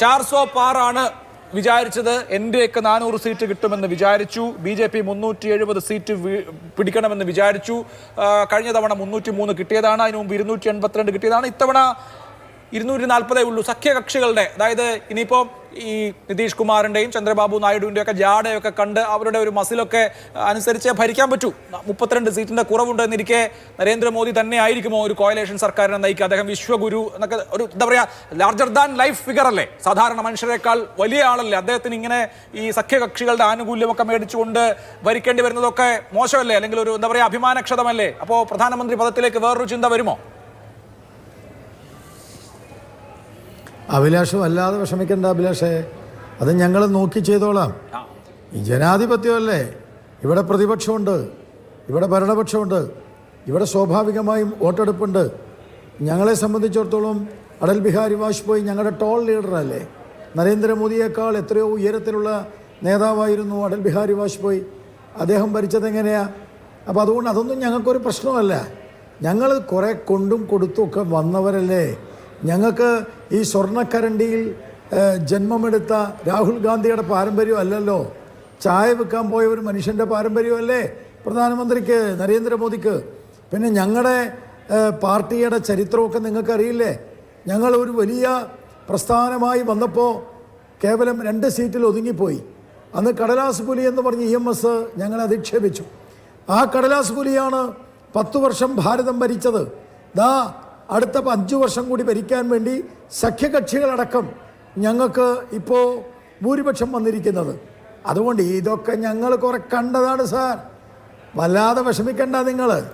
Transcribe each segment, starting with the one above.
ചാർസോ പാറാണ് വിചാരിച്ചത്. എന്റെയൊക്കെ നാനൂറ് സീറ്റ് കിട്ടുമെന്ന് വിചാരിച്ചു. ബി ജെ പി മുന്നൂറ്റി എഴുപത് സീറ്റ് പിടിക്കണമെന്ന് വിചാരിച്ചു. കഴിഞ്ഞ തവണ മുന്നൂറ്റി മൂന്ന് കിട്ടിയതാണ്. അതിനു മുമ്പ് ഇരുന്നൂറ്റി എൺപത്തിരണ്ട് കിട്ടിയതാണ്. ഇത്തവണ ഇരുന്നൂറ്റി നാൽപ്പതേ ഉള്ളൂ. സഖ്യകക്ഷികളുടെ അതായത് ഇനിയിപ്പോൾ ഈ നിതീഷ് കുമാറിന്റെയും ചന്ദ്രബാബു നായിഡുവിന്റെയും ഒക്കെ ജാടയൊക്കെ കണ്ട് അവരുടെ ഒരു മസിലൊക്കെ അനുസരിച്ച് ഭരിക്കാൻ പറ്റൂ. മുപ്പത്തിരണ്ട് സീറ്റിന്റെ കുറവുണ്ടെന്നിരിക്കെ നരേന്ദ്രമോദി തന്നെ ആയിരിക്കുമോ ഒരു കോയലേഷൻ സർക്കാരിനെ നയിക്കുക? അദ്ദേഹം വിശ്വഗുരു എന്നൊക്കെ ഒരു എന്താ പറയുക ലാർജർ ദാൻ ലൈഫ് ഫിഗർ അല്ലേ? സാധാരണ മനുഷ്യരെക്കാൾ വലിയ ആളല്ലേ? അദ്ദേഹത്തിന് ഇങ്ങനെ ഈ സഖ്യകക്ഷികളുടെ ആനുകൂല്യമൊക്കെ മേടിച്ചുകൊണ്ട് ഭരിക്കേണ്ടി വരുന്നതൊക്കെ മോശമല്ലേ? അല്ലെങ്കിൽ ഒരു എന്താ പറയുക അഭിമാനക്ഷതമല്ലേ? അപ്പോൾ പ്രധാനമന്ത്രി പദത്തിലേക്ക് വേറൊരു ചിന്ത വരുമോ? അഭിലാഷം അല്ലാതെ വിഷമിക്കേണ്ട അഭിലാഷേ. അത് ഞങ്ങൾ നോക്കി ചെയ്തോളാം. ഈ ജനാധിപത്യമല്ലേ? ഇവിടെ പ്രതിപക്ഷമുണ്ട്. ഇവിടെ ഭരണപക്ഷമുണ്ട്. ഇവിടെ സ്വാഭാവികമായും വോട്ടെടുപ്പുണ്ട്. ഞങ്ങളെ സംബന്ധിച്ചിടത്തോളം അടൽ ബിഹാരി വാജ്പേയി ഞങ്ങളുടെ ടോൾ ലീഡറല്ലേ. നരേന്ദ്രമോദിയേക്കാൾ എത്രയോ ഉയരത്തിലുള്ള നേതാവായിരുന്നു അടൽ ബിഹാരി വാജ്പേയി. അദ്ദേഹം ഭരിച്ചത് എങ്ങനെയാണ് അപ്പോൾ അതുകൊണ്ട് അതൊന്നും ഞങ്ങൾക്കൊരു പ്രശ്നമല്ല. ഞങ്ങൾ കുറേ കൊണ്ടും കൊടുത്തും ഒക്കെ വന്നവരല്ലേ. ഞങ്ങൾക്ക് ഈ സ്വർണക്കരണ്ടിയിൽ ജന്മമെടുത്ത രാഹുൽ ഗാന്ധിയുടെ പാരമ്പര്യം അല്ലല്ലോ. ചായ വിൽക്കാൻ പോയ ഒരു മനുഷ്യന്റെ പാരമ്പര്യമല്ലേ പ്രധാനമന്ത്രിക്ക് നരേന്ദ്രമോദിക്ക്. പിന്നെ ഞങ്ങളുടെ പാർട്ടിയുടെ ചരിത്രമൊക്കെ നിങ്ങൾക്കറിയില്ലേ? ഞങ്ങൾ ഒരു വലിയ പ്രസ്ഥാനമായി വന്നപ്പോൾ കേവലം രണ്ട് സീറ്റിൽ ഒതുങ്ങിപ്പോയി. അന്ന് കടലാസ് പുലി എന്ന് പറഞ്ഞ് ഇ എം എസ് ഞങ്ങളെ അധിക്ഷേപിച്ചു. ആ കടലാസ് പുലിയാണ് പത്തു വർഷം ഭാരതം ഭരിച്ചത്. ദാ അടുത്ത അഞ്ച് വർഷം കൂടി ഭരിക്കാൻ വേണ്ടി സഖ്യകക്ഷികളടക്കം ഞങ്ങൾക്ക് ഇപ്പോൾ ഭൂരിപക്ഷം വന്നിരിക്കുന്നത്. അതുകൊണ്ട് ഇതൊക്കെ ഞങ്ങൾ കുറെ കണ്ടതാണ് സാർ. വല്ലാതെ വിഷമിക്കണ്ട നിങ്ങൾ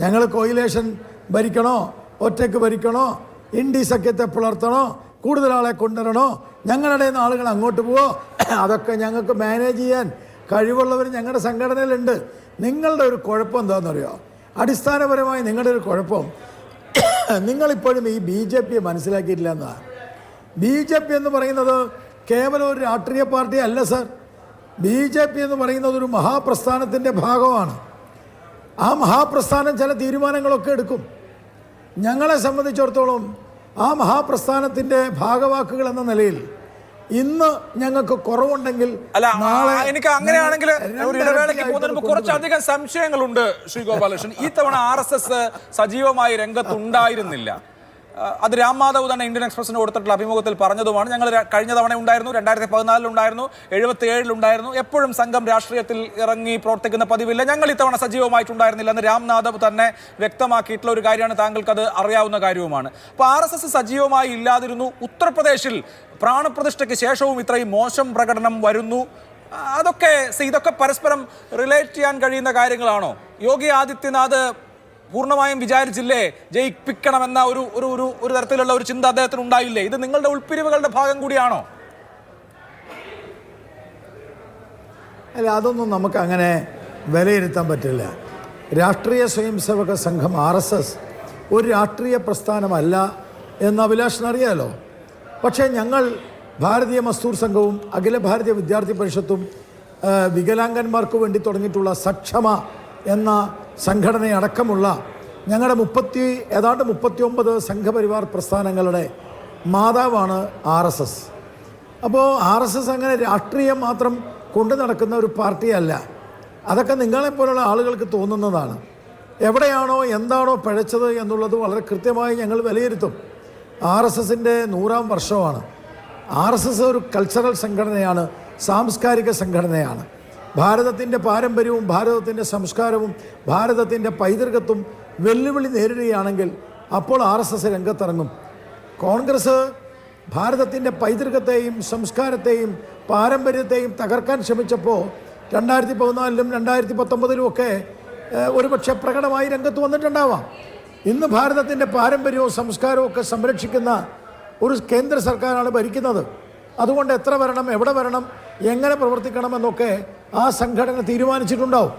ഞങ്ങൾ കോയിലേഷൻ ഭരിക്കണോ? ഒറ്റയ്ക്ക് ഭരിക്കണോ? ഇൻഡി സഖ്യത്തെ പുലർത്തണോ? കൂടുതൽ ആളെ കൊണ്ടുവരണോ? ഞങ്ങളുടെ ആളുകൾ അങ്ങോട്ട് പോവോ? അതൊക്കെ ഞങ്ങൾക്ക് മാനേജ് ചെയ്യാൻ കഴിവുള്ളവർ ഞങ്ങളുടെ സംഘടനയിലുണ്ട്. നിങ്ങളുടെ ഒരു കുഴപ്പം എന്താണെന്നറിയോ? അടിസ്ഥാനപരമായി നിങ്ങളുടെ ഒരു കുഴപ്പം നിങ്ങളിപ്പോഴും ഈ ബി ജെ പിയെ മനസ്സിലാക്കിയിട്ടില്ല എന്നതാണ് ബി ജെ പി എന്ന് പറയുന്നത് കേവലം ഒരു രാഷ്ട്രീയ പാർട്ടി അല്ല സർ. ബി ജെ പി എന്ന് പറയുന്നത് ഒരു മഹാപ്രസ്ഥാനത്തിന്റെ ഭാഗമാണ്. ആ മഹാപ്രസ്ഥാനം ചില തീരുമാനങ്ങളൊക്കെ എടുക്കും. ഞങ്ങളെ സംബന്ധിച്ചിടത്തോളം ആ മഹാപ്രസ്ഥാനത്തിന്റെ ഭാഗവാക്കുകൾ എന്ന നിലയിൽ ഇന്ന് ഞങ്ങൾക്ക് കുറവുണ്ടെങ്കിൽ അല്ല എനിക്ക് അങ്ങനെയാണെങ്കിൽ ഒരു ഇടവേളയ്ക്ക് പോകുന്നതിന്. കുറച്ചധികം സംശയങ്ങളുണ്ട് ശ്രീ ഗോപാലകൃഷ്ണൻ ഈ തവണ ആർ എസ് എസ് സജീവമായി രംഗത്തുണ്ടായിരുന്നില്ല അത് രാം മാധവ് തന്നെ ഇന്ത്യൻ എക്സ്പ്രസിന് കൊടുത്തിട്ടുള്ള അഭിമുഖത്തിൽ പറഞ്ഞതുമാണ്. ഞങ്ങൾ കഴിഞ്ഞ തവണ ഉണ്ടായിരുന്നു രണ്ടായിരത്തി പതിനാലിലുണ്ടായിരുന്നു എഴുപത്തി ഏഴിലുണ്ടായിരുന്നു എപ്പോഴും സംഘം രാഷ്ട്രീയത്തിൽ ഇറങ്ങി പ്രവർത്തിക്കുന്ന പതിവില്ല. ഞങ്ങൾ ഇത്തവണ സജീവമായിട്ടുണ്ടായിരുന്നില്ല എന്ന് രാം മാധവ് തന്നെ വ്യക്തമാക്കിയിട്ടുള്ള ഒരു കാര്യമാണ് താങ്കൾക്ക് അത് അറിയാവുന്ന കാര്യവുമാണ്. അപ്പോൾ ആർ എസ് എസ് സജീവമായി ഇല്ലാതിരുന്നു. ഉത്തർപ്രദേശിൽ പ്രാണപ്രതിഷ്ഠയ്ക്ക് ശേഷവും ഇത്രയും മോശം പ്രകടനം വരുന്നു. അതൊക്കെ ഇതൊക്കെ പരസ്പരം റിലേറ്റ് ചെയ്യാൻ കഴിയുന്ന കാര്യങ്ങളാണോ? യോഗി ആദിത്യനാഥ് പൂർണമായും വിചാരിച്ചില്ലേ? ജയിപ്പിക്കണമെന്ന ഒരു ഒരു ഒരു ഒരു തരത്തിലുള്ള ഒരു ചിന്ത അദ്ദേഹത്തിന് ഉണ്ടായില്ലേ? ഇത് നിങ്ങളുടെ ഉൾപ്പിരിവുകളുടെ ഭാഗം കൂടിയാണോ? അല്ല അതൊന്നും നമുക്ക് അങ്ങനെ വിലയിരുത്താൻ പറ്റില്ല. രാഷ്ട്രീയ സ്വയംസേവക സംഘം ആർ എസ് എസ് ഒരു രാഷ്ട്രീയ പ്രസ്ഥാനമല്ല എന്ന് അഭിലാഷനറിയാലോ പക്ഷേ ഞങ്ങൾ ഭാരതീയ മസ്തൂർ സംഘവും അഖില ഭാരതീയ വിദ്യാർത്ഥി പരിഷത്തും വികലാംഗന്മാർക്ക് വേണ്ടി തുടങ്ങിയിട്ടുള്ള സക്ഷമ എന്ന സംഘടനയടക്കമുള്ള ഞങ്ങളുടെ മുപ്പത്തി ഏതാണ്ട് മുപ്പത്തി ഒമ്പത് സംഘപരിവാർ പ്രസ്ഥാനങ്ങളുടെ മാതാവാണ് ആർ എസ് എസ്. അപ്പോൾ ആർ എസ് എസ് അങ്ങനെ രാഷ്ട്രീയം മാത്രം കൊണ്ടു നടക്കുന്ന ഒരു പാർട്ടിയല്ല. അതൊക്കെ നിങ്ങളെപ്പോലുള്ള ആളുകൾക്ക് തോന്നുന്നതാണ്. എവിടെയാണോ എന്താണോ പഴച്ചത് എന്നുള്ളത് വളരെ കൃത്യമായി ഞങ്ങൾ വിലയിരുത്തും. ആർ എസ് എസിന്റെ നൂറാം വർഷമാണ്. ആർ എസ് എസ് ഒരു കൾച്ചറൽ സംഘടനയാണ് സാംസ്കാരിക സംഘടനയാണ്. ഭാരതത്തിന്റെ പാരമ്പര്യവും ഭാരതത്തിന്റെ സംസ്കാരവും ഭാരതത്തിന്റെ പൈതൃകത്വം വെല്ലുവിളി നേരിടുകയാണെങ്കിൽ അപ്പോൾ ആർ എസ് എസ് രംഗത്തിറങ്ങും. കോൺഗ്രസ് ഭാരതത്തിന്റെ പൈതൃകത്തെയും സംസ്കാരത്തെയും പാരമ്പര്യത്തെയും തകർക്കാൻ ശ്രമിച്ചപ്പോൾ രണ്ടായിരത്തി പതിനാലിലും രണ്ടായിരത്തി പത്തൊമ്പതിലും ഒക്കെ ഒരുപക്ഷെ പ്രകടമായി രംഗത്ത് വന്നിട്ടുണ്ടാവാം. ഇന്ന് ഭാരതത്തിന്റെ പാരമ്പര്യവും സംസ്കാരവും ഒക്കെ സംരക്ഷിക്കുന്ന ഒരു കേന്ദ്ര സർക്കാരാണ് ഭരിക്കുന്നത്. അതുകൊണ്ട് എത്ര വരണം എവിടെ വരണം എങ്ങനെ പ്രവർത്തിക്കണമെന്നൊക്കെ ആ സംഘടന തീരുമാനിച്ചിട്ടുണ്ടാവും.